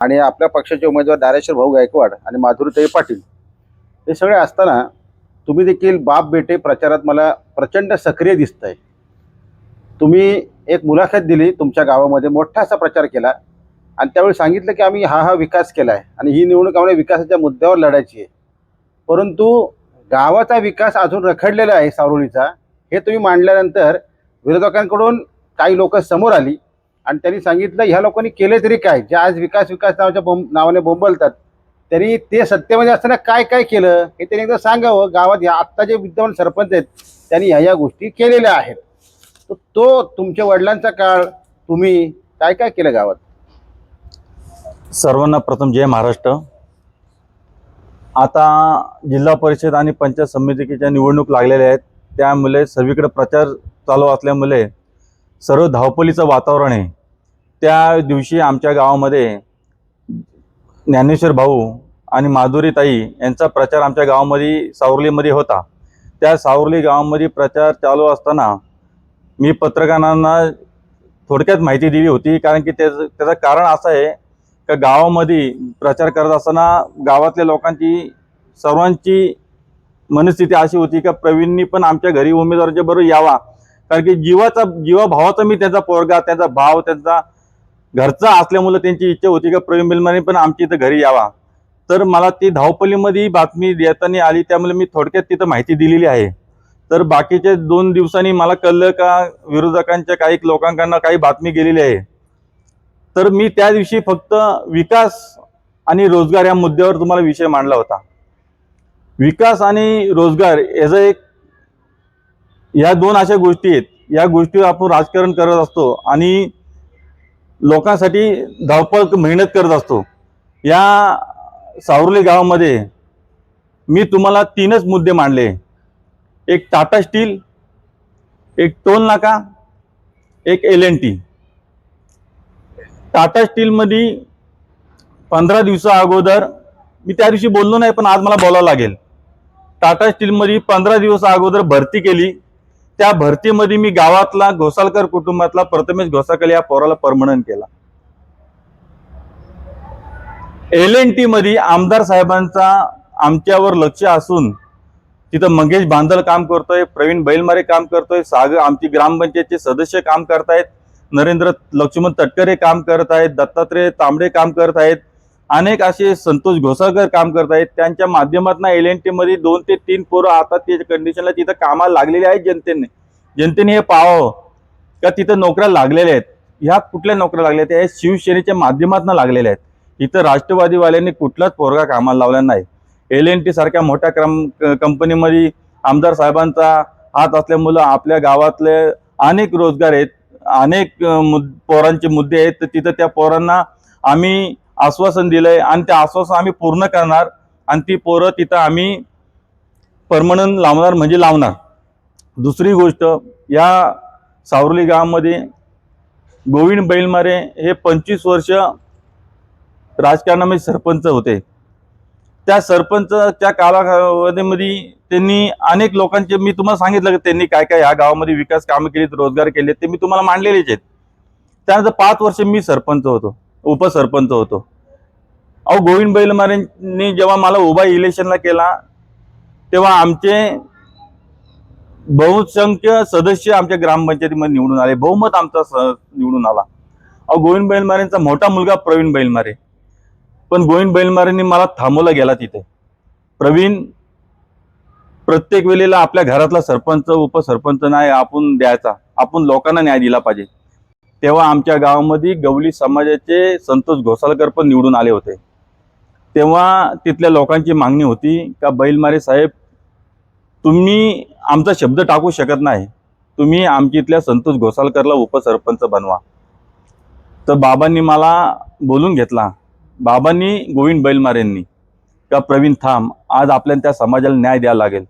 आणि आपल्या पक्षाचे उमेदवार दारेश्वर भाऊ गायकवाड आणि माधुरीताई पाटील हे सगळे असताना तुम्ही देखील बाप बेटे प्रचारात मला प्रचंड सक्रिय दिसत आहे तुम्ही एक मुलाखत दिली तुमच्या गावामध्ये मोठा असा प्रचार केला आणि त्यावेळी सांगितलं की आम्ही हा हा विकास केला आहे आणि ही निवडणूक आम्हाला विकासाच्या मुद्द्यावर लढायची आहे. परंतु गावाचा विकास अजून रखडलेला आहे सावरुलीचा हे तुम्ही मांडल्यानंतर विरोधकांकडून काही लोक समोर आली. आणि त्यांनी सांगितलं ह्या लोकांनी केले तरी काय? जे आज विकास विकास नावाच्या बोंब नावाने बोंबलतात त्यांनी ते सत्तेमध्ये असताना काय काय केलं? हे त्यांनी एकदा सांगावं. गावात ह्या आत्ता जे विद्यमान सरपंच आहेत त्यांनी ह्या ह्या गोष्टी केलेल्या आहेत. तर तो तुमच्या वडिलांचा काळ तुम्ही काय काय केलं गावात? सर्वांना प्रथम जय महाराष्ट्र. आता जिल्हा परिषद आणि पंचायत समितीच्या निवडणूक लागलेल्या आहेत त्यामुळे सर्वीकडे प्रचार चालू असल्यामुळे सर्व धावपलीचं वातावरण आहे. त्या दिवशी आमच्या गावामध्ये ज्ञानेश्वर भाऊ आणि माधुरीताई यांचा प्रचार आमच्या गावामध्ये सावरलीमध्ये होता. त्या सावरली गावामध्ये प्रचार चालू असताना मी पत्रकारांना थोडक्यात माहिती दिली होती कारण की त्याचं त्याचं कारण असं आहे का गावामध्ये प्रचार करत असताना गावातल्या लोकांची सर्वांची मनस्थिती अशी होती का प्रवीणनी पण आमच्या घरी उमेदवारांच्या बरोबर यावा कारण की जीवाचा जीवाभावाचा मी त्याचा पोरगा त्याचा भाव त्यांचा घरचा असल्यामुळं त्यांची इच्छा होती का प्रवीण बिलमाने पण आमच्या इथं घरी यावा. तर मला ती धावपलीमध्ये बातमी देताना आली त्यामुळे मी थोडक्यात तिथं माहिती दिलेली आहे. तर बाकीच्या दोन दिवसांनी मला कळलं का विरोधकांच्या काही लोकांकडनं काही बातमी गेलेली आहे. तर मी त्या दिवशी फक्त विकास आणि रोजगार या मुद्द्यावर तुम्हाला विषय मांडला होता. विकास आणि रोजगार याचं एक या दोन अशा गोष्टी आहेत. या गोष्टीवर आपण राजकारण करत असतो आणि लोकांसाठी धावपळ मेहनत करत असतो. या सावरली गावामध्ये मी तुम्हाला तीनच मुद्दे मांडले. एक टाटा स्टील एक टोल नाका एक एल एन टी. टाटा स्टीलमध्ये पंधरा दिवसा अगोदर मी त्या दिवशी बोललो नाही पण आज मला बोलावं लागेल. टाटा स्टीलमध्ये पंधरा दिवस अगोदर भरती केली. त्या भरतीमध्ये मी गावातला घोसालकर कुटुंबातला प्रथमेश घोसाळकर या पोराला परमनंट केला. एल एन टी मध्ये आमदार साहेबांचा आमच्यावर लक्ष असून तिथं मंगेश बांधल काम करतोय प्रवीण बैलमारे काम करतोय सागर आमची ग्रामपंचायतचे सदस्य काम करतायत नरेंद्र लक्ष्मण तटकरे काम करत आहेत दत्तात्रय तांबडे काम करत आहेत अनेक असे संतोष घोसाळकर काम करत आहेत. त्यांच्या माध्यमातून एल एन टी मध्ये दोन ते तीन पोरं आता ते कंडिशनला तिथं कामाला लागलेले आहेत जनतेने. जनतेने हे पाहावं का तिथं नोकऱ्या लागलेल्या आहेत? ह्या कुठल्या नोकऱ्या लागल्या आहेत? या शिवसेनेच्या माध्यमातून लागलेल्या आहेत. इथं राष्ट्रवादीवाल्यांनी कुठलाच पोरगा कामाला लावला नाही. एल एन टी सारख्या मोठ्या क्रम कंपनीमध्ये आमदार साहेबांचा हात असल्यामुळं आपल्या गावातले अनेक रोजगार आहेत. अनेक मुद पोरांचे मुद्दे आहेत. तर तिथं त्या पोरांना आम्ही आश्वासन दिलंय आणि ते आश्वासन आम्ही पूर्ण करणार आणि ती पोरं तिथं आम्ही परमनंट लावणार म्हणजे लावणार. दुसरी गोष्ट या सावरली गावामध्ये गोविंद बैलमारे हे पंचवीस वर्ष राजकारणामध्ये सरपंच होते. त्या सरपंचच्या कालावधीमध्ये त्यांनी अनेक लोकांचे मी तुम्हाला सांगितलं की त्यांनी काय काय या गावामध्ये विकास कामं केलीत रोजगार केले ते मी तुम्हाला मांडलेलेच आहेत. त्यानंतर पाच वर्ष मी सरपंच होतो. उपसरपंच होतो. अहो गोविंद बैलमारेंनी जेव्हा मला उभा इलेक्शनला केला तेव्हा आमचे बहुसंख्य सदस्य आमच्या ग्रामपंचायतीमध्ये निवडून आले. बहुमत आमचा निवडून आला. अहो गोविंद बैलमारेंचा मोठा मुलगा प्रवीण बैलमारे पण गोविंद बैलमारेंनी मला थांबवला गेला तिथे. प्रवीण प्रत्येक वेळेला आपल्या घरातला सरपंच उपसरपंच नाही आपण द्यायचा. आपण लोकांना न्याय दिला पाहिजे. तेव्हा आमच्या गावामध्ये गवली समाजाचे संतोष घोसाळकर पण निवडून आले होते. तेव्हा तिथल्या लोकांची मागणी होती का बैलमारे साहेब तुम्ही आमचा शब्द टाकू शकत नाही. तुम्ही आमच्या इथल्या संतोष घोसाळकरला उपसरपंच बनवा. तर बाबांनी मला बोलून घेतला बाबांनी गोविंद बैलमारेंनी का प्रवीण थांब आज आपल्याला त्या समाजाला न्याय द्यावा लागेल.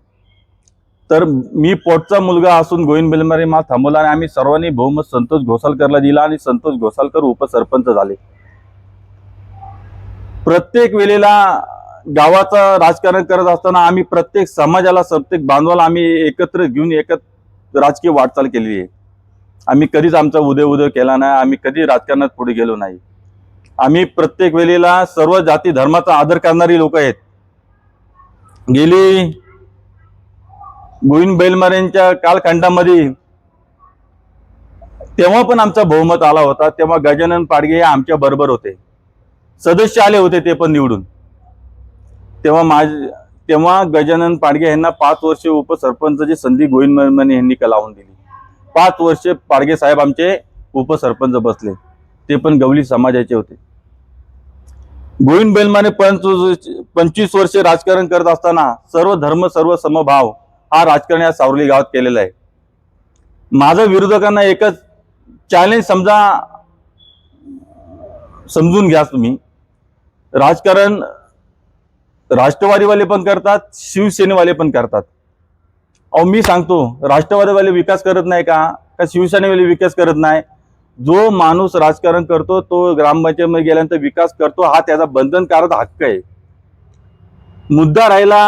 तर मी पोटचा मुलगा असून गोविंद बैलमारे मला थांबवला आणि आम्ही सर्वांनी बहुमत संतोष घोसालकरला दिला आणि संतोष घोसालकर उपसरपंच झाले. प्रत्येक वेळेला गावाचं राजकारण करत असताना आम्ही प्रत्येक समाजाला प्रत्येक बांधवाला आम्ही एकत्र घेऊन एकत्र राजकीय वाटचाल केलेली आहे. आम्ही कधीच आमचा उदय उदय केला नाही आम्ही कधी राजकारणात पुढे गेलो नाही. आम्ही प्रत्येक वेळेला सर्व जाती धर्माचा आदर करणारी लोक आहेत. गेली गोविंद बैलमारेंच्या कालखंडामध्ये तेव्हा पण आमचा बहुमत आला होता. तेव्हा गजानन पाडगे हे आमच्या बरोबर होते. सदस्य आले होते ते पण निवडून. तेव्हा माझ तेव्हा गजानन पाडगे यांना पाच वर्ष उपसरपंचची संधी गोविंद बैलमारे यांनी कलावून लावून दिली. पाच वर्ष पाडगे साहेब आमचे उपसरपंच बसले. ते पण गवली समाजाचे होते. गोविंद बैलमाने पंच पंचवीस वर्ष राजकारण करत असताना सर्व धर्म सर्व समभाव हा राजकारण या सावरली गावात केलेला आहे. माझं विरोधकांना एकच चॅलेंज समजा समजून घ्या तुम्ही. राजकारण राष्ट्रवादीवाले पण करतात शिवसेनेवाले पण करतात. अहो मी सांगतो राष्ट्रवादीवाले विकास करत नाही का? का शिवसेनेवाले विकास करत नाही? जो माणूस राजकारण करतो तो ग्रामपंचायतमध्ये गेल्यानंतर विकास करतो हा त्याचा बंधनकारक हक्क आहे. मुद्दा राहिला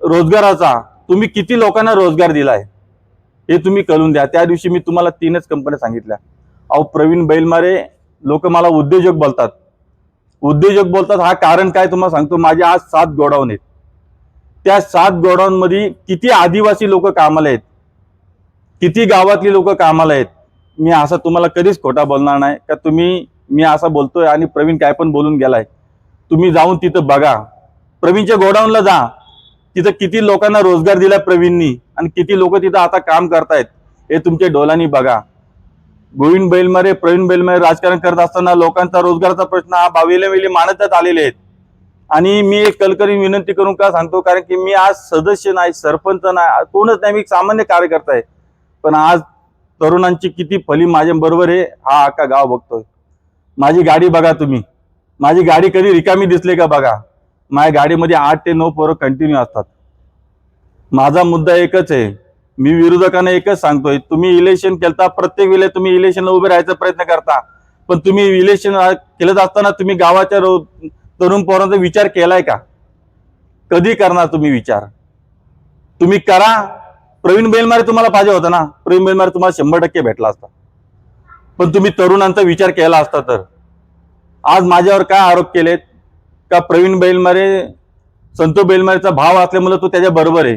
रोजगाराचा. तुम्ही किती लोकांना रोजगार दिला आहे हे तुम्ही कळून द्या. त्या दिवशी मी तुम्हाला तीनच कंपन्या सांगितल्या. अहो प्रवीण बैलमारे लोक मला उद्योजक बोलतात. उद्योजक बोलतात हा कारण काय तुम्हाला सांगतो? माझे आज सात गोडाऊन आहेत. त्या सात गोडाऊनमध्ये किती आदिवासी लोक कामाला आहेत? किती गावातली लोक कामाला आहेत? मी असा तुम्हाला कधीच खोटा बोलणार नाही. का तुम्ही मी असा बोलतोय आणि प्रवीण काय पण बोलून गेलाय. तुम्ही जाऊन तिथं बघा. प्रवीणच्या गोडाऊनला जा. तिथं किती लोकांना रोजगार दिला प्रवीणनी आणि किती लोक तिथं आता काम करतायत हे तुमच्या डोलांनी बघा. गोविंद बैलमारे प्रवीण बैलमारे राजकारण करत असताना लोकांचा रोजगाराचा प्रश्न हा बावीला वेळी मानतात आलेले आहेत. आणि मी एक कलकरी विनंती करून का सांगतो कारण की मी आज सदस्य नाही सरपंच नाही कोणच नाही मी एक सामान्य कार्यकर्ता आहे. पण आज तरुणांची किती फली माझ्या बरोबर आहे हा अख्खा गाव बघतोय. माझी गाडी बघा तुम्ही. माझी गाडी कधी रिकामी दिसली का बघा. माझ्या गाडीमध्ये आठ ते नऊ पोरं कंटिन्यू असतात. माझा मुद्दा एकच आहे. मी विरोधकांना एकच सांगतोय तुम्ही इलेक्शन केलता प्रत्येक वेळेला तुम्ही इलेक्शनला उभे राहायचा प्रयत्न करता. पण तुम्ही इलेक्शन केलं असताना तुम्ही गावाच्या तरुण पोरांचा विचार केलाय का? कधी करणार तुम्ही विचार? तुम्ही करा. प्रवीण बेलमारे तुम्हाला पाहिजे होता ना? प्रवीण बेलमारे तुम्हाला शंभर टक्के भेटला असता. पण तुम्ही तरुणांचा विचार केला असता तर. आज माझ्यावर काय आरोप केलेत? का प्रवीण बैलमारे संतो बैलमारेचा भाव असल्यामुळे तो त्याच्या बरोबर आहे.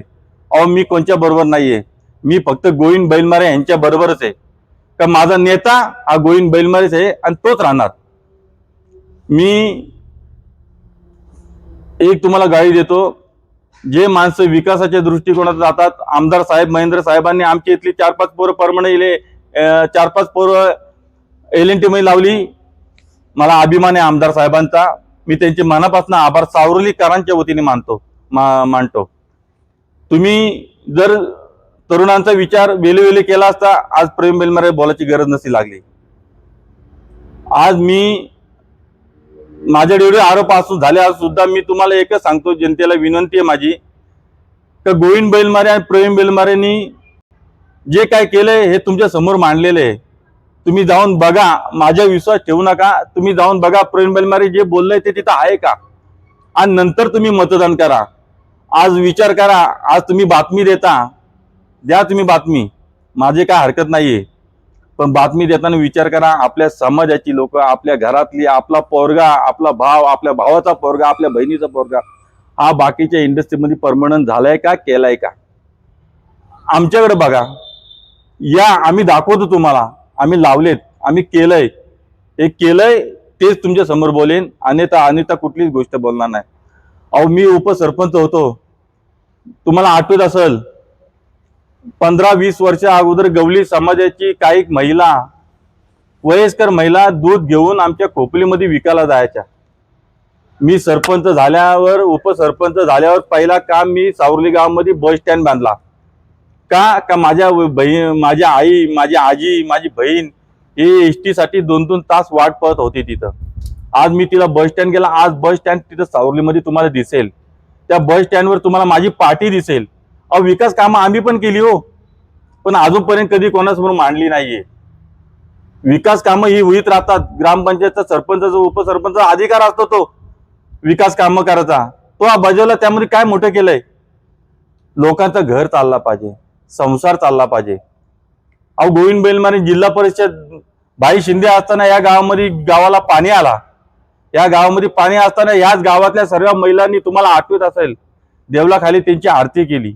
अहो मी कोणच्या बरोबर नाही आहे मी फक्त गोविंद बैलमारे यांच्या बरोबरच आहे. का माझा नेता हा गोविंद बैलमारेच आहे आणि तोच राहणार. मी एक तुम्हाला गाडी देतो. जे माणसं विकासाच्या दृष्टिकोनात जातात आमदार साहेब महेंद्र साहेबांनी आमची इथली चार पाच पोरं परमणे इले चार पाच पोरं एल एन टी मध्ये लावली. मला अभिमान आहे आमदार साहेबांचा. मी त्यांचे मनापासून आभार सावरलीकरांच्या वतीने मानतो मा मानतो. तुम्ही जर तरुणांचा विचार वेलेवेले केला असता आज प्रेम बेलमारे बोलायची गरज नसती लागली. आज मी माझ्या एवढे आरोप असू झाले आज सुद्धा मी तुम्हाला एकच सांगतो जनतेला विनंती आहे माझी का गोविंद बैलमारे आणि प्रवीण बैलमारेंनी जे काय केलंय हे तुमच्यासमोर मांडलेलं आहे. तुम्ही जाऊन बघा माझ्या विश्वास ठेवू नका. तुम्ही जाऊन बघा प्रवीण बैलमारे जे बोललंय ते तिथं आहे का? आणि नंतर तुम्ही मतदान करा. आज विचार करा आज तुम्ही बातमी देता. द्या तुम्ही बातमी. माझे काय हरकत नाहीये. पण बातमी देताना विचार करा आपल्या समाजाची लोक आपल्या घरातली आपला पोरगा आपला भाव आपल्या भावाचा पोरगा आपल्या बहिणीचा पोरगा हा बाकीच्या इंडस्ट्रीमध्ये परमनंट झालाय का केलाय का? आमच्याकडे बघा. या आम्ही दाखवतो तुम्हाला. आम्ही लावलेत आम्ही केलंय. हे केलंय तेच तुमच्यासमोर बोलेन. अन्यथा अन्यथा कुठलीच गोष्ट बोलणार नाही. अहो मी उपसरपंच होतो. तुम्हाला आठवत असेल पंधरा वीस वर्षा अगोदर गवली समाजाची काही महिला वयस्कर महिला दूध घेऊन आमच्या खोपलीमध्ये विकायला जायच्या. मी सरपंच झाल्यावर उपसरपंच झाल्यावर पहिला काम मी सावरली गावामध्ये बस स्टँड बांधला. का का माझ्या बहीण माझ्या आई माझी आजी माझी बहीण हे एस टी साठी दोन दोन तास वाट पाहत होती तिथं. आज मी तिला बस स्टँड गेला आज बस स्टँड तिथं सावरलीमध्ये तुम्हाला दिसेल. त्या बस स्टँडवर तुम्हाला माझी पार्टी दिसेल. अहो विकास कामं आम्ही पण केली हो. पण अजूनपर्यंत कधी कोणासमोर मांडली नाहीये. विकास कामं ही होईत राहतात. ग्रामपंचायतचा सरपंचाचा उपसरपंचा अधिकार असतो तो. विकास कामं करायचा. तो हा बजावला त्यामध्ये काय मोठं केलंय? लोकांचं घर चालला पाहिजे. संसार चालला पाहिजे. अहो गोविंद बैलमाने जिल्हा परिषद भाई शिंदे असताना या गावामध्ये गावाला पाणी आला. या गावामध्ये पाणी असताना याच गावातल्या सर्व महिलांनी तुम्हाला आठवत असेल देवलाखाली त्यांची आरती केली.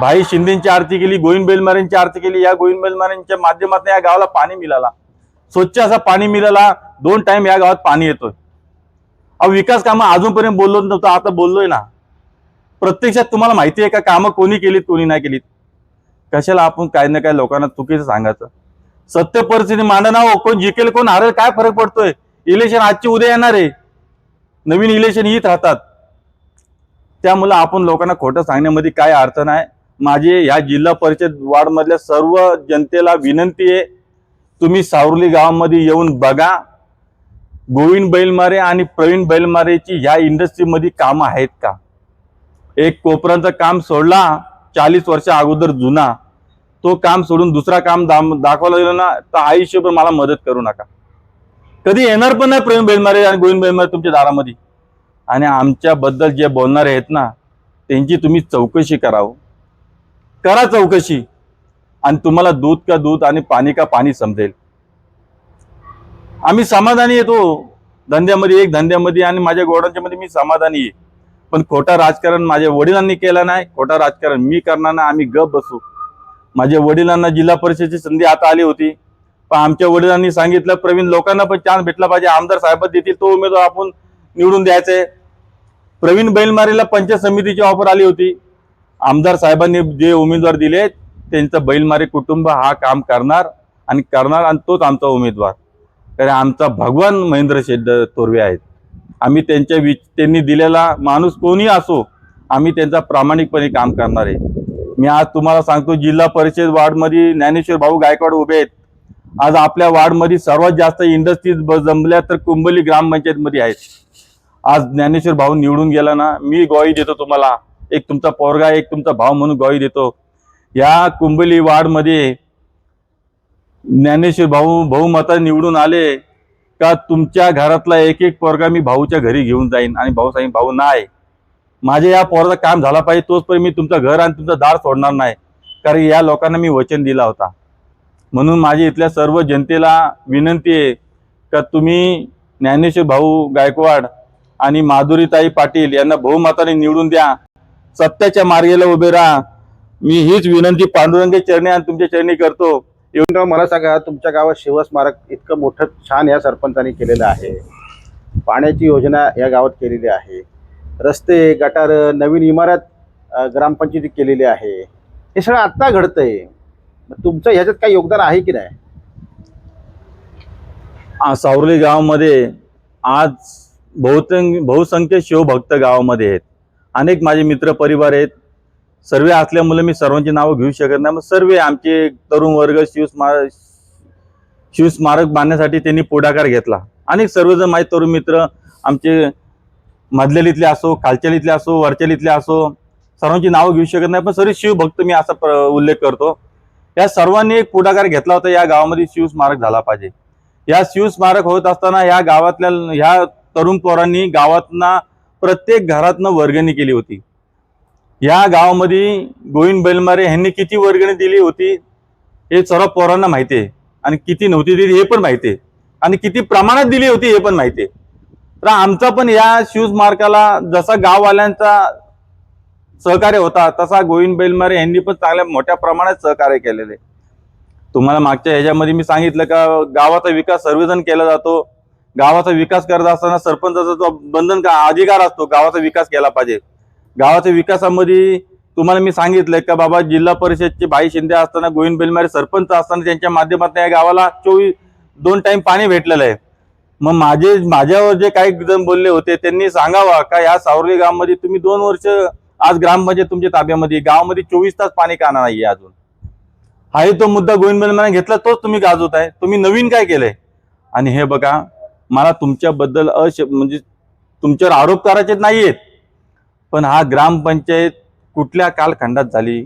भाई शिंदेची आरती केली गोविंद बेलमारेंची आरती केली. या गोविंद बेलमारेंच्या माध्यमातून या गावाला पाणी मिळाला. स्वच्छ असा पाणी मिळाला. दोन टाइम या गावात पाणी येतोय. अहो विकास कामं अजूनपर्यंत बोललो नव्हतं. आता बोललोय ना. प्रत्यक्षात तुम्हाला माहिती आहे का? कामं कोणी केलीत कोणी नाही केलीत? कशाला आपण काय ना काय लोकांना चुकीचं सांगायचं? सत्य परिस्थिती मांडणार हो कोण जिकेल कोण हरेल काय फरक पडतोय? इलेक्शन आजची उद्या येणार आहे. नवीन इलेक्शन येत राहतात. त्यामुळे आपण लोकांना खोटं सांगण्यामध्ये काय अर्थ नाही. माझी ह्या जिल्हा परिषद वार्डमधल्या सर्व जनतेला विनंती आहे तुम्ही सावरली गावामध्ये येऊन बघा. गोविंद बैलमारे आणि प्रवीण बैलमारेची ह्या इंडस्ट्रीमध्ये कामं आहेत का? एक कोपरांचं काम सोडला चाळीस वर्ष अगोदर जुना. तो काम सोडून दुसरा काम दाम दाखवला गेलं ना तर आयुष्यभर मला मदत करू नका. कधी येणार पण नाही प्रेम बेलमारे आणि गोविंद बेलमारे तुमच्या दारामध्ये. आणि आमच्याबद्दल जे बोलणारे आहेत ना त्यांची तुम्ही चौकशी करावं. करा चौकशी. आणि तुम्हाला दूध का दूध आणि पाणी का पाणी समजेल. आम्ही समाधानी येतो. धंद्यामध्ये एक धंद्यामध्ये आणि माझ्या गोडांच्या मध्ये मी समाधानी आहे. पण खोटा राजकारण माझ्या वडिलांनी केलं नाही खोटा राजकारण मी करणार नाही आम्ही गप बसू. माझ्या वडिलांना जिल्हा परिषदेची संधी आता आली होती. पण आमच्या वडिलांनी सांगितलं प्रवीण लोकांना पण चान्स भेटला पाहिजे. आमदार साहेब देतील तो उमेदवार आपण निवडून द्यायचे. प्रवीण बैलमारीला पंचायत समितीची ऑफर आली होती. आमदार साहेबांनी जे उमेदवार दिले त्यांचं बैलमारी कुटुंब हा काम करणार आणि करणार आणि तोच आमचा उमेदवार. कारण आमचा भगवान महेंद्र शेड तोरवे आहेत. आम्ही त्यांच्या विच त्यांनी दिलेला माणूस कोणी असो आम्ही त्यांचा प्रामाणिकपणे काम करणार आहे. मी आज तुम्हाला सांगतो जिल्हा परिषद वार्डमध्ये ज्ञानेश्वर भाऊ गायकवाड उभे आहेत. आज आपल्या वार्डमध्ये सर्वात जास्त इंडस्ट्रीज जमल्या तर कुंबली ग्रामपंचायतमध्ये आहेत. आज ज्ञानेश्वर भाऊ निवडून गेला ना मी गोळी देतो तुम्हाला. एक तुमचा पोरगा एक तुमचा भाव म्हणून गोळी देतो. या कुंबली वार्डमध्ये ज्ञानेश्वर भाऊ बहुमता निवडून आले का तुमच्या घरातला एक एक पोरगा मी भाऊच्या घरी घेऊन जाईन आणि भाऊ साहेब भाऊ नाही. माझ्या या पोराचं काम झाला पाहिजे तोचपर्यंत मी तुमचं घर आणि तुमचं दार सोडणार नाही. कारण या लोकांना मी वचन दिला होता. म्हणून माझी इथल्या सर्व जनतेला विनंती आहे का तुम्ही ज्ञानेश्वर भाऊ गायकवाड आणि माधुरीताई पाटील यांना बहुमताने निवडून द्या. सत्याच्या मार्गेला उभे राहा. मी हीच विनंती पांडुरंगे चरणी आणि तुमच्या चरणी करतो. येऊन मला सांगा तुमच्या गावात शिवस्मारक इतकं मोठं छान या सरपंचांनी केलेलं आहे. पाण्याची योजना या गावात केलेली आहे. रस्ते गटार नवीन इमारत ग्रामपंचायती ग्रामपंचायतीत केलेली आहे. हे सगळं आत्ता घडतंय. तुमचं ह्याच्यात काही योगदान आहे की नाही? सावरली गावामध्ये आज बहुसंख्य बहुसंख्य शिवभक्त गावामध्ये आहेत. अनेक माझे मित्र परिवार आहेत. सर्व असल्यामुळे मी सर्वांची नावं घेऊ शकत नाही. मग सर्व आमचे तरुण वर्ग शिवस्मारक शिवस्मारक बांधण्यासाठी त्यांनी पुढाकार घेतला. अनेक सर्वजण माझे तरुण मित्र आमचे मधलेलीतले असो खालच्यालीतले असो वरच्यालीतले असो सर्वांची नावं घेऊ शकत नाही. पण सरी शिवभक्त मी असा प्र- उल्लेख करतो. या सर्वांनी एक पुढाकार घेतला होता या गावामध्ये शिवस्मारक झाला पाहिजे. या शिवस्मारक होत असताना या गावातल्या ह्या तरुण पोरांनी गावातना प्रत्येक घरातनं वर्गणी केली होती. या गावामध्ये गोविंद बैलमारे यांनी किती वर्गणी दिली होती हे सर्व पोरांना माहिती आहे. आणि किती नव्हती दिली हे पण माहिती आहे. आणि किती प्रमाणात दिली होती हे पण माहिती आहे. तर आमचा पण या शूज मार्काला जसा गाववाल्यांचा सहकार्य होता तसा गोविंद बेलमारे यांनी पण चांगल्या मोठ्या प्रमाणात सहकार्य केलेले. तुम्हाला मागच्या ह्याच्यामध्ये मी सांगितलं का गावाचा विकास सर्वजण केला जातो. गावाचा विकास करत असताना सरपंचाचा जो बंधन का अधिकार असतो गावाचा विकास केला पाहिजे. गावाच्या विकासामध्ये तुम्हाला मी सांगितलंय का बाबा जिल्हा परिषदचे भाई शिंदे असताना गोविंद बेलमारे सरपंच असताना त्यांच्या माध्यमातून या गावाला चोवीस दोन टाइम पाणी भेटलेलं आहे. मग माझे माझ्यावर जे काही जण बोलले होते त्यांनी सांगावा का या सावरगे गावामध्ये तुम्ही दोन वर्ष आज ग्रामपंचायत तुमच्या ताब्यामध्ये गावामध्ये चोवीस तास पाणी का नाहीये अजून? हाही तो मुद्दा गोविंद घेतला तोच तुम्ही गाजवत आहे तुम्ही नवीन काय केलंय? आणि हे बघा मला तुमच्याबद्दल अश म्हणजे तुमच्यावर आरोप करायचे नाहीयेत. पण हा ग्रामपंचायत कुठल्या कालखंडात झाली?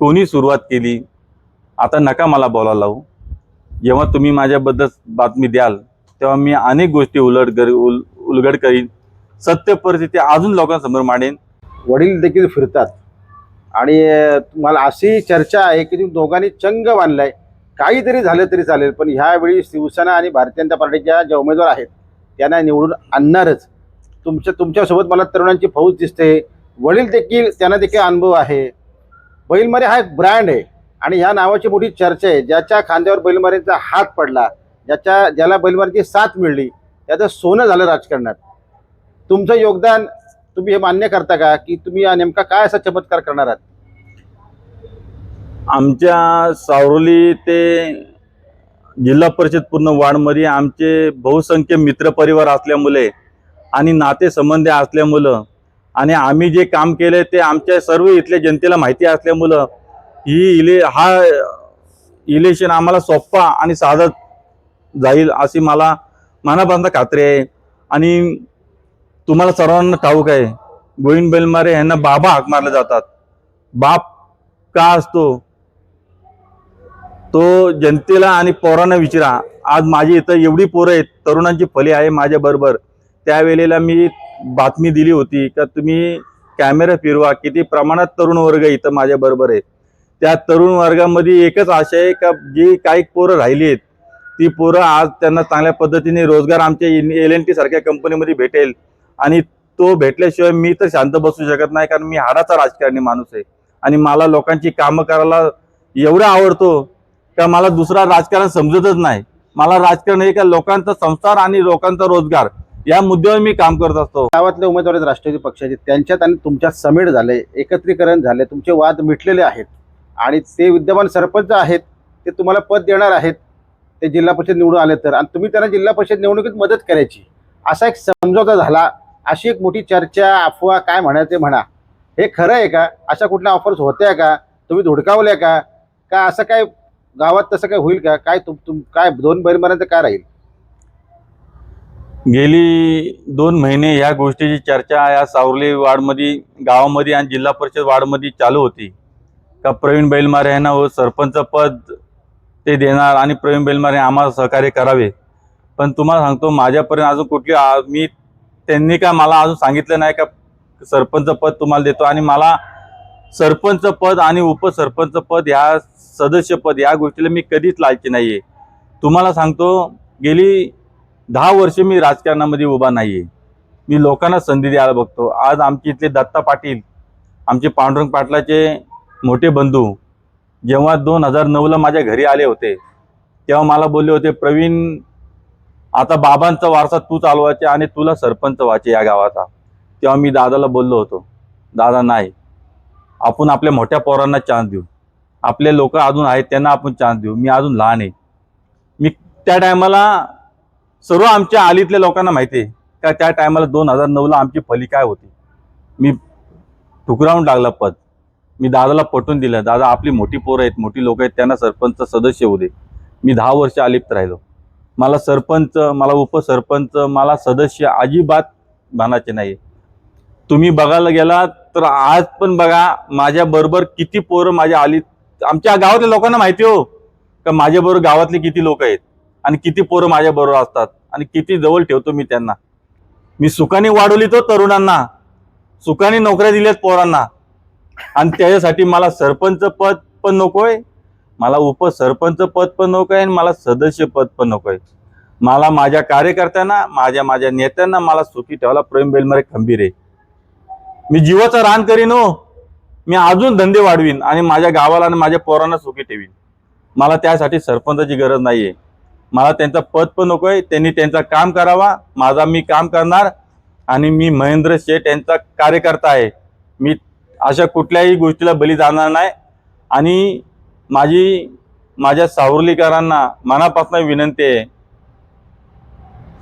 कोणी सुरुवात केली? आता नका मला बोलायला लावू. जेव्हा तुम्ही माझ्याबद्दल बातमी द्याल तेव्हा मी अनेक गोष्टी उलट कर उल उलगड करीन. सत्य परिस्थिती अजून लोकांसमोर मांडेन. वडील देखील फिरतात. आणि तुम्हाला अशी चर्चा आहे की तुम्ही दोघांनी चंग बांधलाय. काहीतरी झालं तरी चालेल पण ह्यावेळी शिवसेना आणि भारतीय जनता पार्टीच्या ज्या उमेदवार आहेत त्यांना निवडून आणणारच. तुमच्या तुमच्यासोबत मला तरुणांची फौज दिसते. वडील देखील त्यांना देखील अनुभव आहे. बैलमारी हा एक ब्रँड आहे. आणि ह्या नावाची मोठी चर्चा आहे. ज्याच्या खांद्यावर बैलमारीचा हात पडला. ज्याच्या ज्याला बैलमार्गी साथ मिळली त्याचं सोनं झालं राजकारणात. तुमचं योगदान तुम्ही हे मान्य करता का? की तुम्ही नेमका काय असा चमत्कार करणार आहात? आमच्या सावरोली ते जिल्हा परिषद पूर्ण वार्डमध्ये आमचे बहुसंख्य मित्रपरिवार असल्यामुळे आणि नातेसंबंध असल्यामुळं आणि आम्ही जे काम केले ते आमच्या सर्व इथल्या जनतेला माहिती असल्यामुळं ही इले हा इलेक्शन आम्हाला सोप्पा आणि साधा जाईल अशी मला मनापर्यंत खात्री आहे. आणि तुम्हाला सर्वांना ठाऊक आहे गोविंद बेलमारे यांना बाबा हाक मारले जातात. बाप का असतो? तो जनतेला आणि पोरांना विचारा. आज माझी इथं एवढी पोरं आहेत तरुणांची फली आहे माझ्या बरोबर. त्यावेळेला मी बातमी दिली होती का तुम्ही कॅमेरा फिरवा किती प्रमाणात तरुण वर्ग इथं माझ्या बरोबर आहे. त्या तरुण वर्गामध्ये एकच आशा आहे का जी काही पोरं राहिली आहेत ती पोरं आज त्यांना चांगल्या पद्धतीने रोजगार आमच्या एल एन टी सारख्या कंपनीमध्ये भेटेल. आणि तो भेटल्याशिवाय मी तर शांत बसू शकत नाही कारण मी हाडाचा राजकारणी माणूस आहे. आणि मला लोकांची कामं करायला एवढं आवडतो का मला दुसरा राजकारण समजतच नाही. मला राजकारण हे का लोकांचा संसार आणि लोकांचा रोजगार या मुद्द्यावर मी काम करत असतो. गावातले उमेदवार राष्ट्रवादी पक्षाचे त्यांच्यात आणि तुमच्यात समेट झाले एकत्रीकरण झाले तुमचे वाद मिटलेले आहेत. आणि ते विद्यमान सरपंच आहेत ते तुम्हाला पद देणार आहेत. ते जिल्हा परिषद निवडून आले तर. आणि तुम्ही त्यांना जिल्हा परिषद निवडणुकीत मदत करायची. असा एक समझोता झाला. अशी एक मोठी चर्चा अफवा काय म्हणायचं म्हणा. हे खरं आहे का? अशा कुठल्या ऑफर्स होत्या का? तुम्ही धुडकावल्या का? का असं काय गावात तसं काय होईल का? काय तुम तुम काय दोन बैलमारांचं काय राहील? गेली दोन महिने या गोष्टीची चर्चा या सावरली वार्डमध्ये गावामध्ये आणि जिल्हा परिषद वार्डमध्ये चालू होती. का प्रवीण बैलमारे यांना व सरपंच पद ते देणार आणि प्रवीण बेलमारे आम्हाला सहकार्य करावे. पण तुम्हाला सांगतो माझ्यापर्यंत अजून कुठली मी त्यांनी का मला अजून सांगितलं नाही का सरपंच पद तुम्हाला देतो. आणि मला सरपंच पद आणि उपसरपंच पद ह्या सदस्य पद या गोष्टीला मी कधीच लायची आहे तुम्हाला सांगतो गेली दहा वर्ष मी राजकारणामध्ये उभा नाहीये. मी लोकांना संधी द्यायला बघतो. आज आमचे इथले दत्ता पाटील आमचे पांडुरंग पाटलाचे मोठे बंधू जेव्हा दोन हजार नऊला माझ्या घरी आले होते तेव्हा मला बोलले होते प्रवीण आता बाबांचा वारसा तू चालवायचे आणि तुला सरपंच व्हायचे या गावाचा. तेव्हा मी दादाला बोललो होतो दादा नाही आपण आपल्या मोठ्या पोरांना चान्स देऊ. आपले लोक अजून आहेत त्यांना आपण चान्स देऊ. मी अजून लहान आहे. मी त्या टायमाला सर्व आमच्या आलीतल्या लोकांना माहिती आहे का त्या टायमाला दोन हजार नऊला आमची फली काय होती? मी ठुकरावून लागला पद. मी दादाला पटवून दिलं दादा आपली मोठी पोरं आहेत मोठी लोक आहेत त्यांना सरपंच सदस्य होऊ दे. मी दहा वर्ष अलिप्त राहिलो. मला सरपंच मला उपसरपंच मला सदस्य अजिबात भानाचे नाही तुम्ही बघायला गेला तर आज पण बघा माझ्या बरोबर किती पोरं माझ्या आलीत आमच्या गावातल्या लोकांना माहिती हो का माझ्याबरोबर गावातले किती लोक आहेत आणि किती पोरं माझ्या बरोबर असतात आणि किती जवळ ठेवतो मी त्यांना. मी सुखाने वाढवली तो तरुणांना सुखाने नोकऱ्या दिल्यात पोरांना. आणि त्याच्यासाठी मला सरपंच पद पण नकोय. मला उपसरपंच पद पण नको आहे आणि मला सदस्य पद पण नकोय. मला माझ्या कार्यकर्त्यांना माझ्या माझ्या नेत्यांना मला सुखी ठेवायला प्रेम बेलमारे खंबीर आहे. मी जीवाचं रान करीन हो. मी अजून धंदे वाढवीन आणि माझ्या गावाला आणि माझ्या पोरांना सुखी ठेवीन. मला त्यासाठी सरपंचाची गरज नाहीये. मला त्यांचा पद पण नकोय. त्यांनी त्यांचं काम करावा. माझा मी काम करणार आणि मी महेंद्र शेठ यांचा कार्यकर्ता आहे. मी अशा कुठल्याही गोष्टीला बली जाणार नाही. आणि माझी माझ्या सावरलीकरांना मनापासून विनंती आहे.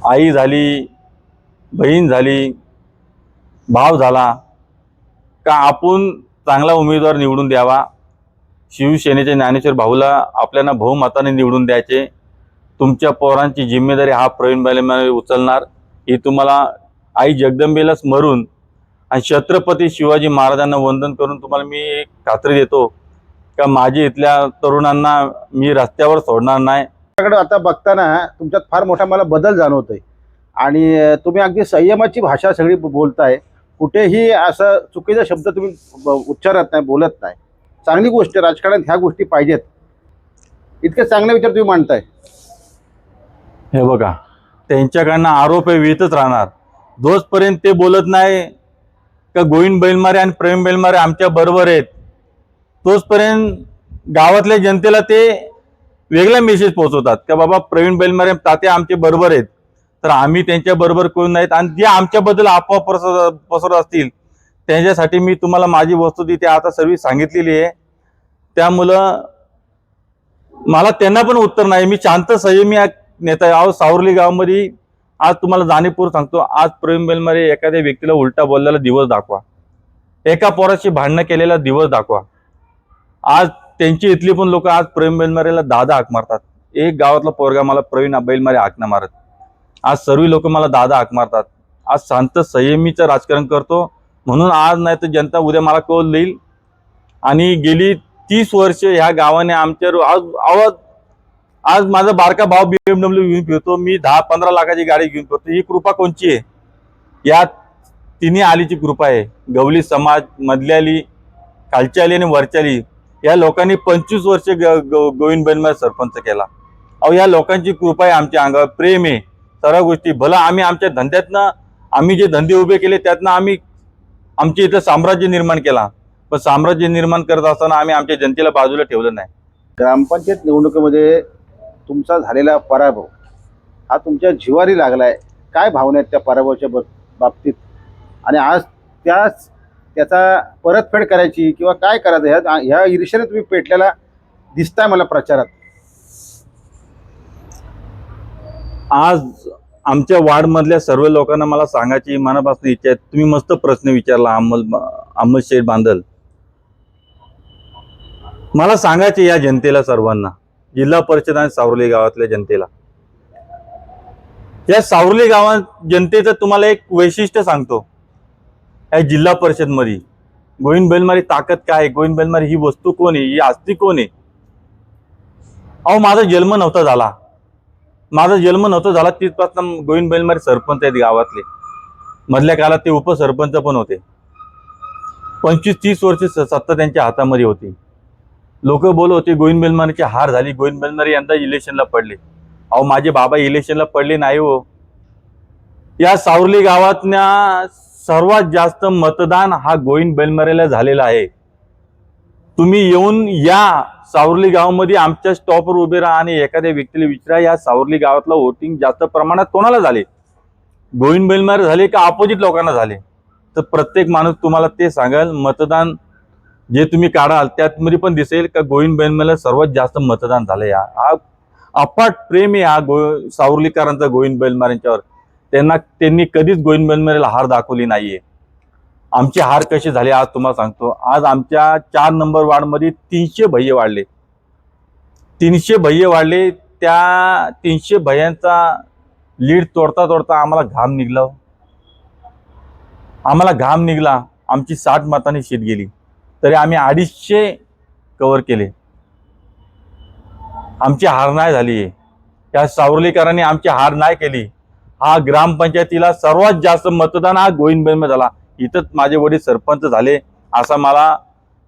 आई झाली बहीण झाली भाव झाला का आपण चांगला उमेदवार निवडून द्यावा? शिवसेनेच्या ज्ञानेश्वर भाऊला आपल्याला बहुमताने निवडून द्यायचे. तुमच्या पोरांची जिम्मेदारी हा प्रवीण बालेमाने उचलणार. ही तुम्हाला आई जगदंबेला स्मरून आणि छत्रपती शिवाजी महाराजांना वंदन करून तुम्हाला मी एक खात्री देतो का माझी इथल्या तरुणांना मी रस्त्यावर सोडणार नाही. तुमच्याकडे आता बघताना तुमच्यात फार मोठा मला बदल जाणवतोय. आणि तुम्ही अगदी संयमाची भाषा सगळी बोलताय. कुठेही असं चुकीचा शब्द तुम्ही उच्चारत नाही बोलत नाही. चांगली गोष्ट आहे, राजकारणात ह्या गोष्टी पाहिजेत. इतके चांगले विचार तुम्ही मांडताय. हे बघा त्यांच्याकडनं आरोप हे येतच राहणार. जोचपर्यंत ते बोलत नाही का गोविंद बैलमारे आणि प्रवीण बैलमारे आमच्या बरोबर आहेत. तोचपर्यंत गावातल्या जनतेला ते वेगळा मेसेज पोहोचवतात का बाबा प्रवीण बैलमारे ताते आमचे बरोबर आहेत. तर आम्ही त्यांच्या बरोबर कोण नाहीत आणि जे आमच्याबद्दल अफवा पसर पसरत असतील त्यांच्यासाठी मी तुम्हाला माझी वस्तू ते आता सर्व सांगितलेली आहे. त्यामुळं मला त्यांना पण उत्तर नाही. मी शांत संयमी नेता आहे. अहो सावरली गावामध्ये आज तुम्हाला जाणीवपूर्वक सांगतो आज प्रवीण बेलमारे एखाद्या व्यक्तीला उलटा बोललेला दिवस दाखवा. एका पोराशी भांडणं केलेला दिवस दाखवा. आज त्यांची इथली पण लोक आज प्रवीण बेलमारेला दादा हाक मारतात. एक गावातला पोरगा मला प्रवीण बैलमारे हाक नाही मारत. आज सर्व लोक मला दादा हाक मारतात. आज शांत संयमीचं राजकारण करतो. म्हणून आज नाही तर जनता उद्या मला कौल देईल. आणि गेली तीस वर्ष ह्या गावाने आमच्या आज आवाज आज माझा बारका भाव बीएमडब्ल्यू घेऊन फिरतो. मी दहा पंधरा लाखाची गाडी घेऊन फिरतो. ही कृपा कोणची आहे? या तिन्ही आलीची कृपा आहे. गवली समाज मधल्याली खालची आली आणि वरच्याली. या लोकांनी पंचवीस वर्ष ग- गोविंद बनमार सरपंच केला. अहो या लोकांची कृपा आहे आमच्या अंगावर. प्रेम आहे. सर्व गोष्टी. भला आम्ही आमच्या धंद्यातनं आम्ही जे धंदे उभे केले त्यातनं आम्ही आमच्या इथं साम्राज्य निर्माण केला. पण साम्राज्य निर्माण करत असताना आम्ही आमच्या जनतेला बाजूला ठेवलं नाही. ग्रामपंचायत निवडणुकीमध्ये तुमचा झालेला पराभव हा तुमच्या जिवारी लागलाय. काय भावना आहेत त्या पराभवाच्या बाबतीत? आणि आज त्याच त्याचा परतफेड करायची किंवा काय करायचं ह्या ह्या ईर्षेने तुम्ही पेटलेला दिसताय मला प्रचारात. आज आमच्या वार्डमधल्या सर्व लोकांना मला सांगायची मनापासून इच्छा आहे. तुम्ही मस्त प्रश्न विचारला अमल अमल शेठ बांदल. मला सांगायचे या जनतेला सर्वांना. जिल्हा परिषद आणि सावरली गावातल्या जनतेला. या सावरली गावात जनतेचं तुम्हाला एक वैशिष्ट्य सांगतो. या जिल्हा परिषदमध्ये गोविंद बैलमारी ताकद काय? आहे गोविंद बैलमारी ही वस्तू कोण आहे? ही आस्ती कोण आहे? अहो माझा जन्म नव्हता झाला. माझा जन्म नव्हता झाला तिथपासून गोविंद बैलमारी सरपंच आहेत गावातले. मधल्या काळात ते उपसरपंच पण होते. पंचवीस तीस वर्ष स- सत्ता त्यांच्या हातामध्ये होती. लोक बोलवते होते गोविंद बेलमारेची हार झाली. गोविंद बेलमारे यंदा इलेक्शनला पडले. अहो माझे बाबा इलेक्शनला पडले नाही हो. या सावरली गावातल्या सर्वात जास्त मतदान हा गोविंद बेलमारेला झालेला आहे. तुम्ही येऊन या सावरली गावामध्ये आमच्या स्टॉपवर उभे राहा आणि एखाद्या व्यक्तीला विचारा या सावरली गावातलं वोटिंग जास्त प्रमाणात कोणाला झाले? गोविंद बेलमारे झाले का अपोजिट लोकांना झाले? तर प्रत्येक माणूस तुम्हाला ते सांगाल मतदान जे तुम्ही काढाल त्यातमध्ये पण दिसेल का गोविंद बेलमारेला सर्वात जास्त मतदान झाले हा अपाट प्रेम आहे हा गो सावरलीकरांचा गोविंद बेलमारेंच्यावर त्यांना त्यांनी कधीच गोविंद बैलमारेला हार दाखवली नाहीये. आमचे हार कसे झाले आज तुम्हाला सांगतो. आज आमच्या चार नंबर वार्डमध्ये तीनशे भय्य वाढले. तीनशे भय्ये वाढले त्या तीनशे भय्यांचा लीड तोडता तोडता आम्हाला घाम निघला हो. आम्हाला घाम निघला. आमची साठ मतांनी शीत गेली. तरी आम्ही अडीचशे कव्हर केले. आमची हार नाही झाली. त्या सावरलीकरांनी आमची हार नाही केली. हा ग्रामपंचायतीला सर्वात जास्त मतदान हा गोविंद झाला. इथंच माझे वडील सरपंच झाले. असा मला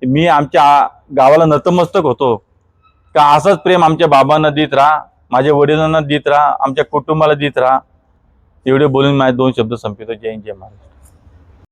मी आमच्या गावाला नतमस्तक होतो. का असंच प्रेम आमच्या बाबांना देत राहा माझ्या वडिलांना देत राहा आमच्या कुटुंबाला देत राहा. एवढे बोलून माझे दोन शब्द संपवतो. जय जय महाराज